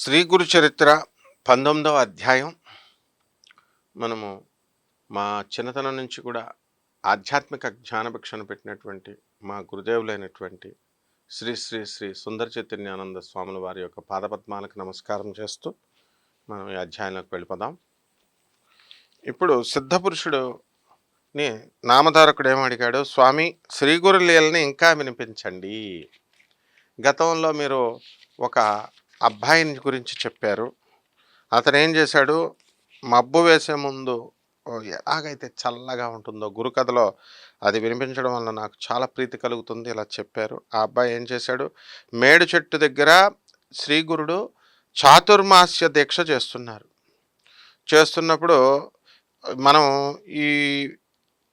శ్రీ గురు చరిత్ర పంతొమ్మిదవ అధ్యాయం. మనము మా చిన్నతనం నుంచి కూడా ఆధ్యాత్మిక జ్ఞానభిక్షను పెట్టినటువంటి మా గురుదేవులైనటువంటి శ్రీ శ్రీ శ్రీ సుందర చైతన్యానంద స్వాముల వారి యొక్క పాదపద్మాలకు నమస్కారం చేస్తూ మనం ఈ అధ్యాయంలోకి వెళ్ళిపోదాం. ఇప్పుడు సిద్ధపురుషుడుని నామధారకుడు ఏమడిగాడు స్వామి శ్రీ గురు లీలని ఇంకా వినిపించండి. గతంలో మీరు ఒక అబ్బాయిని గురించి చెప్పారు. అతను ఏం చేశాడు? మబ్బు వేసే ముందు ఎలాగైతే చల్లగా ఉంటుందో గురుకథలో అది వినిపించడం వల్ల నాకు చాలా ప్రీతి కలుగుతుంది ఇలా చెప్పారు. ఆ అబ్బాయి ఏం చేశాడు? మేడు చెట్టు దగ్గర శ్రీ గురుడు చాతుర్మాస్య దీక్ష చేస్తున్నారు. చేస్తున్నప్పుడు మనం ఈ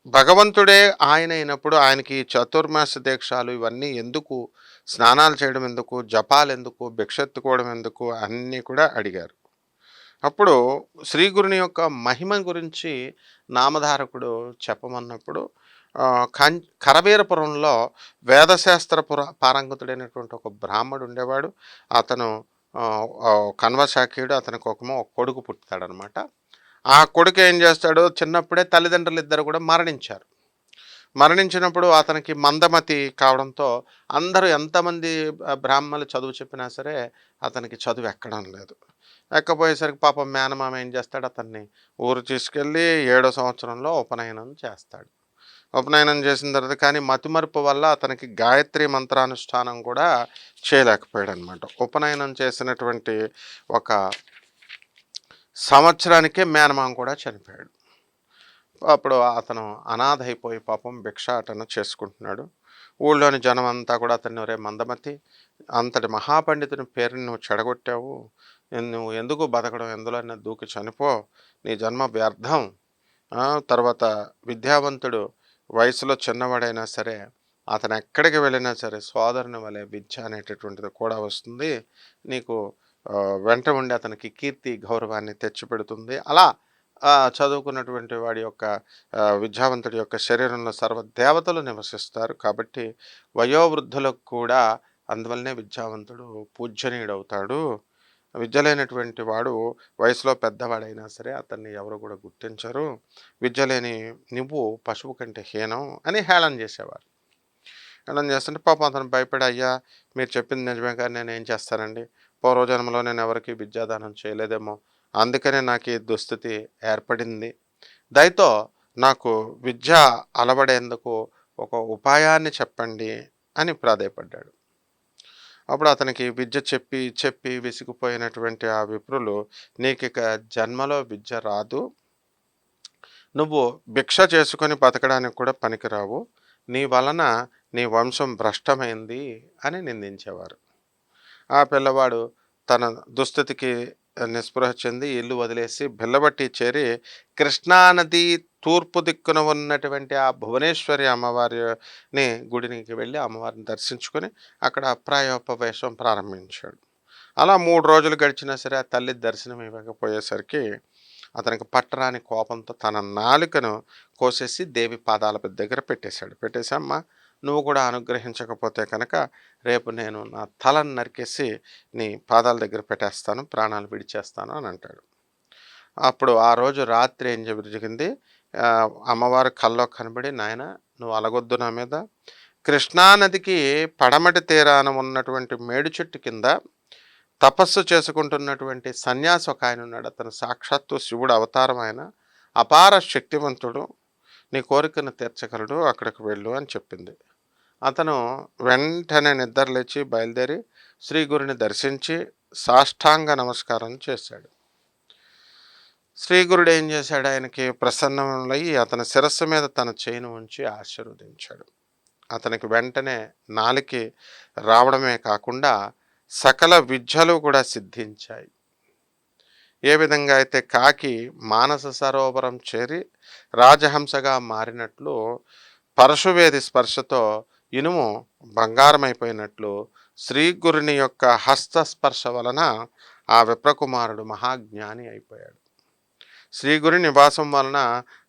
భగవంతుడే ఆయన అయినప్పుడు ఆయనకి చతుర్మాస దీక్షాలు ఇవన్నీ ఎందుకు స్నానాలు చేయడం ఎందుకు? జపాలు ఎందుకు? భిక్షెత్తుకోవడం ఎందుకు? అన్నీ కూడా అడిగారు. అప్పుడు శ్రీ గురుని యొక్క మహిమ గురించి నామధారకుడు చెప్పమన్నప్పుడు కం కరవీరపురంలో వేదశాస్త్ర పుర పారంగతుడైనటువంటి ఒక బ్రాహ్మడు ఉండేవాడు. అతను కన్వశాఖీయుడు అతనికి ఒక ఒక కొడుకు పుట్టుతాడనమాట ఆ కొడుకు ఏం చేస్తాడు? చిన్నప్పుడే తల్లిదండ్రులు ఇద్దరు కూడా మరణించారు. మరణించినప్పుడు అతనికి మందమతి కావడంతో అందరూ ఎంతమంది బ్రాహ్మణులు చదువు చెప్పినా సరే అతనికి చదువు ఎక్కడం లేదు. ఎక్కపోయేసరికి పాపం మేనమామ ఏం చేస్తాడు? అతన్ని ఊరు తీసుకెళ్ళి ఏడో సంవత్సరంలో ఉపనయనం చేస్తాడు. ఉపనయనం చేసిన తర్వాత కానీ మతిమరుపు వల్ల అతనికి గాయత్రి మంత్రానుష్ఠానం కూడా చేయలేకపోయాడు అనమాట ఉపనయనం చేసినటువంటి ఒక సంవత్సరానికే మేనమామ కూడా చనిపోయాడు. అప్పుడు అతను అనాథ అయిపోయి పాపం భిక్షాటన చేసుకుంటున్నాడు. ఊళ్ళోని జనం అంతా కూడా అతన్ని రే మందమతి అంతటి మహాపండితుని పేరుని నువ్వు చెడగొట్టావు. నువ్వు ఎందుకు బతకడం? ఎందులోనే దూకి చనిపో. నీ జన్మ వ్యర్థం. తర్వాత విద్యావంతుడు వయసులో చిన్నవాడైనా సరే అతను ఎక్కడికి వెళ్ళినా సరే సోదరుని వలె విద్య అనేటటువంటిది కూడా వస్తుంది. నీకు వెంట ఉండి అతనికి కీర్తి గౌరవాన్ని తెచ్చిపెడుతుంది. అలా ఆ, చదువుకున్నటువంటి వాడి యొక్క విద్యావంతుడి యొక్క శరీరంలో సర్వ దేవతలు నివసిస్తారు. కాబట్టి వయోవృద్ధులకు కూడా అందువల్లనే విద్యావంతుడు పూజనీయుడవుతాడు విద్య లేనటువంటి వాడు వయసులో పెద్దవాడైనా సరే అతన్ని ఎవరు కూడా గుర్తించరు. విద్య లేని నువ్వు పశువు కంటే హీనం అని హేళన చేసేవారు. హేళన చేస్తుంటే పాపం అతను భయపడి అయ్యా మీరు చెప్పింది నిజమే కానీ నేను ఏం చేస్తానండి? పూర్వజన్మలో నేను ఎవరికి విద్యాదానం చేయలేదేమో. అందుకనే నాకు ఈ దుస్థితి ఏర్పడింది. దయతో నాకు విద్య అలవడేందుకు ఒక ఉపాయాన్ని చెప్పండి అని ప్రాధేయపడ్డాడు. అప్పుడు అతనికి విద్య చెప్పి చెప్పి విసిగిపోయినటువంటి ఆ విప్రులు నీకు ఇక జన్మలో విద్య రాదు. నువ్వు భిక్ష చేసుకొని బతకడానికి కూడా పనికిరావు. నీ వలన నీ వంశం భ్రష్టమైంది అని నిందించేవారు. ఆ పిల్లవాడు తన దుస్థితికి నిస్పృహ చెంది ఇల్లు వదిలేసి బిల్లబట్టి చేరి కృష్ణానది తూర్పు దిక్కున ఉన్నటువంటి ఆ భువనేశ్వరి అమ్మవారిని గుడికి వెళ్ళి అమ్మవారిని దర్శించుకొని అక్కడ ప్రాయోపవేశం ప్రారంభించాడు. అలా మూడు రోజులు గడిచినా సరే ఆ తల్లి దర్శనం ఇవ్వకపోయేసరికి అతనికి పట్టరాని కోపంతో తన నాలుకను కోసేసి దేవి పాదాల దగ్గర పెట్టేశాడు. పెట్టేసి అమ్మ నువ్వు కూడా అనుగ్రహించకపోతే కనుక రేపు నేను నా తలను నరికేసి నీ పాదాల దగ్గర పెట్టేస్తాను ప్రాణాలు విడిచేస్తాను అని అంటాడు. అప్పుడు ఆ రోజు రాత్రి ఏం జరిగింది? అమ్మవారు కల్లో కనబడి నాయన నువ్వు అలగొద్దు నా మీద. కృష్ణానదికి పడమటి తీరాన ఉన్నటువంటి మేడు చెట్టు కింద తపస్సు చేసుకుంటున్నటువంటి సన్యాసి ఒక ఆయన ఉన్నాడు. అతను సాక్షాత్తు శివుడు అవతారం ఆయన. అపార శక్తివంతుడు. నీ కోరికను తీర్చగలడు. అక్కడికి వెళ్ళు అని చెప్పింది. అతను వెంటనే నిద్ర లేచి బయలుదేరి శ్రీ గురుని దర్శించి సాష్టాంగ నమస్కారం చేశాడు. శ్రీ గురుడు ఏం చేశాడు? ఆయనకి ప్రసన్నమయ్యి అతని శిరస్సు మీద తన చేయిని ఉంచి ఆశీర్వదించాడు. అతనికి వెంటనే నాలికి రావడమే కాకుండా సకల విద్యలు కూడా సిద్ధించాయి. ఏ విధంగా అయితే కాకి మానస సరోవరం చేరి రాజహంసగా మారినట్లు పరశువేది స్పర్శతో ఇనుము బంగారమైపోయినట్లు శ్రీ గురుని యొక్క హస్తస్పర్శ వలన ఆ విప్రకుమారుడు మహాజ్ఞాని అయిపోయాడు. శ్రీ గురి నివాసం వలన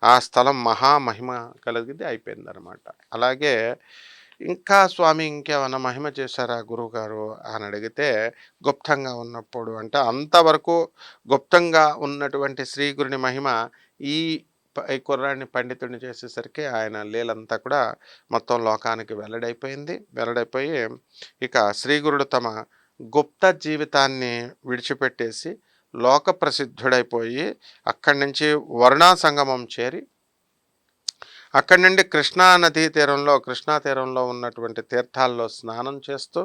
ఆ స్థలం మహామహిమ కలిగింది అయిపోయింది అనమాట అలాగే ఇంకా స్వామి ఇంకేమన్నా మహిమ చేశారా గురువుగారు అని అడిగితే గుప్తంగా ఉన్నప్పుడు అంటే అంతవరకు గుప్తంగా ఉన్నటువంటి శ్రీ గురుని మహిమ ఈ ఈ కుర్రాడిని పండితుడిని చేసేసరికి ఆయన లీలంతా కూడా మొత్తం లోకానికి వెల్లడైపోయింది. వెల్లడైపోయి ఇక శ్రీగురుడు తమ గుప్త జీవితాన్ని విడిచిపెట్టేసి లోక ప్రసిద్ధుడైపోయి అక్కడి నుంచి వరుణా సంగమం చేరి అక్కడి నుండి కృష్ణా నదీ తీరంలో కృష్ణా తీరంలో ఉన్నటువంటి తీర్థాల్లో స్నానం చేస్తూ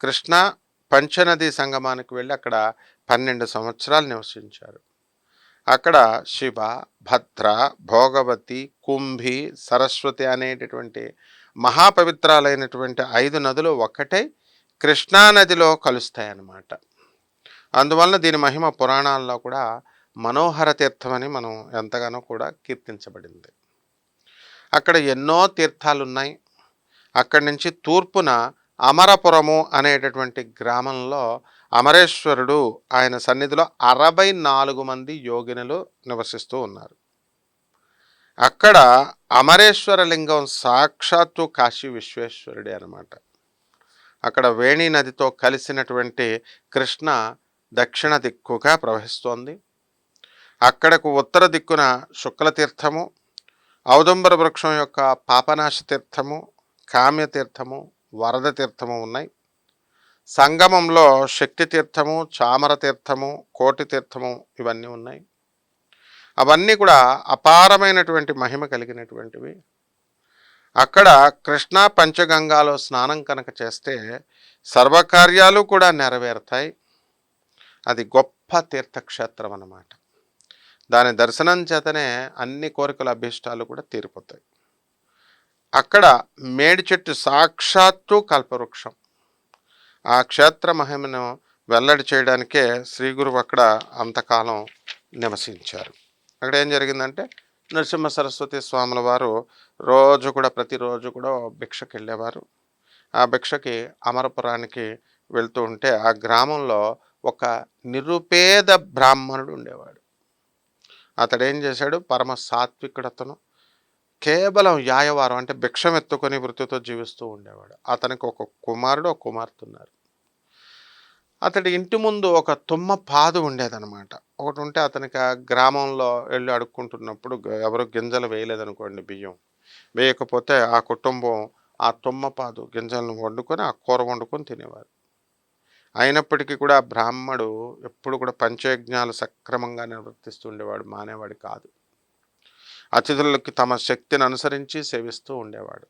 కృష్ణా పంచనదీ సంగమానికి వెళ్ళి అక్కడ పన్నెండు సంవత్సరాలు నివసించారు. అక్కడ శివ భద్ర భోగవతి కుంభి సరస్వతి అనేటటువంటి మహాపవిత్రాలైనటువంటి ఐదు నదులు ఒక్కటే కృష్ణా నదిలో కలుస్తాయన్నమాట. అందువలన దీని మహిమ పురాణాల్లో కూడా మనోహర తీర్థమని మనం ఎంతగానో కూడా కీర్తించబడింది. అక్కడ ఎన్నో తీర్థాలు ఉన్నాయి అక్కడి నుంచి తూర్పున అమరపురము అనేటటువంటి గ్రామంలో అమరేశ్వరుడు ఆయన సన్నిధిలో అరవై నాలుగు మంది యోగినులు నివసిస్తూ ఉన్నారు. అక్కడ అమరేశ్వర లింగం సాక్షాత్తు కాశీ విశ్వేశ్వరుడే అనమాట అక్కడ వేణి నదితో కలిసినటువంటి కృష్ణ దక్షిణ దిక్కుగా ప్రవహిస్తోంది. అక్కడకు ఉత్తర దిక్కున శుక్ల తీర్థము ఔదంబర వృక్షం యొక్క పాపనాశ తీర్థము కామ్య తీర్థము వరద తీర్థము ఉన్నాయి. సంగమంలో శక్తి తీర్థము చామర తీర్థము కోటి తీర్థము ఇవన్నీ ఉన్నాయి. అవన్నీ కూడా అపారమైనటువంటి మహిమ కలిగినటువంటివి. అక్కడ కృష్ణా పంచగంగాలో స్నానం కనుక చేస్తే సర్వకార్యాలు కూడా నెరవేరుతాయి. అది గొప్ప తీర్థక్షేత్రం అన్నమాట. దాని దర్శనం చేతనే అన్ని కోరికల అభీష్టాలు కూడా తీరిపోతాయి. అక్కడ మేడి చెట్టు సాక్షాత్తు కల్పవృక్షం. ఆ క్షేత్ర మహిమను వెల్లడి చేయడానికే శ్రీ గురువు అక్కడ అంతకాలం నివసించారు. అక్కడ ఏం జరిగిందంటే నరసింహ సరస్వతి స్వాముల వారు రోజు కూడా ప్రతిరోజు కూడా భిక్షకి వెళ్ళేవారు. ఆ భిక్షకి అమరపురానికి వెళ్తూ ఉంటే ఆ గ్రామంలో ఒక నిరుపేద బ్రాహ్మణుడు ఉండేవాడు. అతడు ఏం చేశాడు? పరమ సాత్వికుడు అతను కేవలం యాయవారం అంటే భిక్షం ఎత్తుకొని వృత్తితో జీవిస్తూ ఉండేవాడు. అతనికి ఒక కుమారుడు ఒక కుమార్తె ఉన్నారు అతడి ఇంటి ముందు ఒక తుమ్మ పాదు ఉండేదన్నమాట. ఒకటి ఉంటే అతనికి ఆ గ్రామంలో వెళ్ళి అడుక్కుంటున్నప్పుడు ఎవరు గింజలు వేయలేదనుకోండి బియ్యం. వేయకపోతే ఆ కుటుంబం ఆ తుమ్మ పాదు గింజలను వండుకొని ఆ కూర వండుకొని తినేవారు. అయినప్పటికీ కూడా బ్రాహ్మడు ఎప్పుడు కూడా పంచయజ్ఞాలు సక్రమంగా నిర్వర్తిస్తుండేవాడు మానేవాడు కాదు. అతిథులకి తమ శక్తిని అనుసరించి సేవిస్తూ ఉండేవాడు.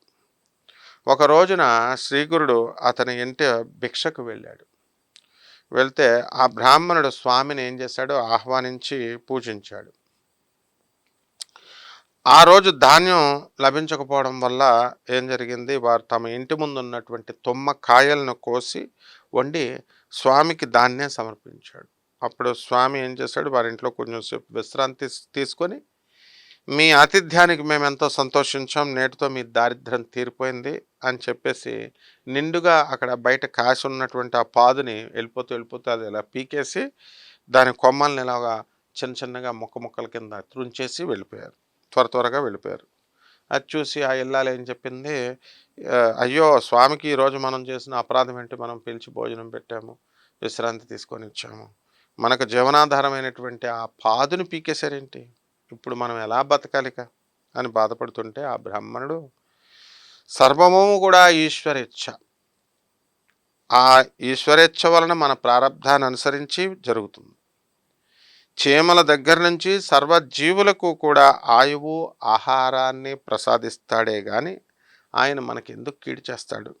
ఒక రోజున శ్రీగురుడు అతని ఇంటి భిక్షకు వెళ్ళాడు. వెళ్తే ఆ బ్రాహ్మణుడు స్వామిని ఏం చేశాడో? ఆహ్వానించి పూజించాడు. ఆ రోజు ధాన్యం లభించకపోవడం వల్ల ఏం జరిగింది? వారు తమ ఇంటి ముందు ఉన్నటువంటి తుమ్మ కాయలను కోసి వండి స్వామికి దాన్నే సమర్పించాడు. అప్పుడు స్వామి ఏం చేశాడు? వారి ఇంట్లో కొంచెం సేపు విశ్రాంతి తీసుకొని మీ ఆతిథ్యానికి మేము ఎంతో సంతోషించాం నేటితో మీ దారిద్ర్యం తీరిపోయింది అని చెప్పేసి నిండుగా అక్కడ బయట కాసి ఉన్నటువంటి ఆ పాదుని వెళ్ళిపోతూ వెళ్ళిపోతూ అది ఇలా పీకేసి దాని కొమ్మల్ని ఇలాగా చిన్న చిన్నగా ముక్క ముక్కల కింద త్రుంచేసి వెళ్ళిపోయారు. త్వర త్వరగా వెళ్ళిపోయారు. అది చూసి ఆ ఇల్లాలు ఏం చెప్పింది? అయ్యో స్వామికి ఈరోజు మనం చేసిన అపరాధం ఏంటి? మనం పిలిచి భోజనం పెట్టాము విశ్రాంతి తీసుకొని ఇచ్చాము మనకు జీవనాధారమైనటువంటి ఆ పాదుని పీకేశారేంటి? ఇప్పుడు మనం ఎలా బతకాలిక అని బాధపడుతుంటే ఆ బ్రాహ్మణుడు సర్వము కూడా ఈశ్వరేచ్ఛ. ఆ ఈశ్వరేచ్ఛ వలన మన ప్రారంధాన్ని అనుసరించి జరుగుతుంది. చీమల దగ్గర నుంచి సర్వజీవులకు కూడా ఆయువు ఆహారాన్ని ప్రసాదిస్తాడే కానీ ఆయన మనకి ఎందుకు కీడు చేస్తాడు?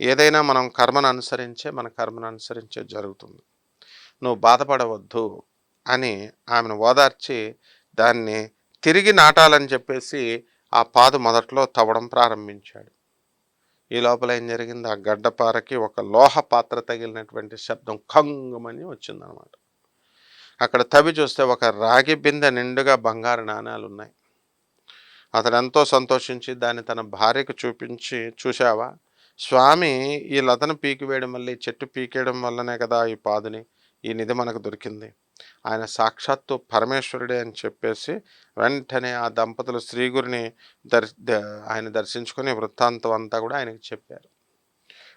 ఏదైనా మనం కర్మను అనుసరించే మన కర్మను అనుసరించే జరుగుతుంది. నువ్వు బాధపడవద్దు అని ఆమెను ఓదార్చి దాన్ని తిరిగి నాటాలని చెప్పేసి ఆ పాదు మొదట్లో తవ్వడం ప్రారంభించాడు. ఈ లోపల ఏం జరిగింది? ఆ గడ్డపారకి ఒక లోహ పాత్ర తగిలినటువంటి శబ్దం కంగుమని వచ్చిందనమాట. అక్కడ తవ్వి చూస్తే ఒక రాగి బిందె నిండుగా బంగారు నాణాలు ఉన్నాయి. అతను ఎంతో సంతోషించి దాన్ని తన భార్యకు చూపించి చూశావా? స్వామి ఈ లతను పీకివేయడం వల్ల ఈ చెట్టు పీకేయడం వల్లనే కదా ఈ పాదుని ఈ నిధి మనకు దొరికింది. ఆయన సాక్షాత్తు పరమేశ్వరుడే అని చెప్పేసి వెంటనే ఆ దంపతులు శ్రీగురిని దర్శ ఆయన దర్శించుకొని వృత్తాంతం అంతా కూడా ఆయనకి చెప్పారు.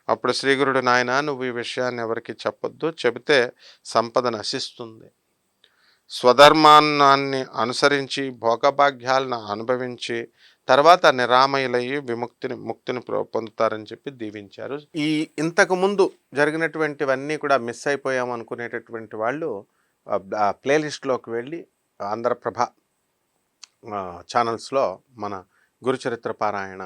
అప్పుడు శ్రీగురుడు నాయన నువ్వు ఈ విషయాన్ని ఎవరికి చెప్పొద్దు. చెబితే సంపద నశిస్తుంది. స్వధర్మాన్నాన్ని అనుసరించి భోగభాగ్యాలను అనుభవించి తర్వాత నిరామయులయ్యి విముక్తిని ముక్తిని పొందుతారని చెప్పి దీవించారు. ఈ ఇంతకుముందు జరిగినటువంటివన్నీ కూడా మిస్ అయిపోయాం అనుకునేటటువంటి వాళ్ళు ప్లేలిస్ట్లోకి వెళ్ళి ఆంధ్రప్రభ ఛానల్స్లో మన గురుచరిత్ర పారాయణ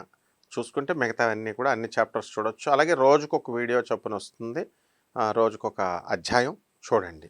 చూసుకుంటే మిగతావన్నీ కూడా అన్ని చాప్టర్స్ చూడొచ్చు. అలాగే రోజుకొక వీడియో చొప్పున వస్తుంది. రోజుకొక అధ్యాయం చూడండి.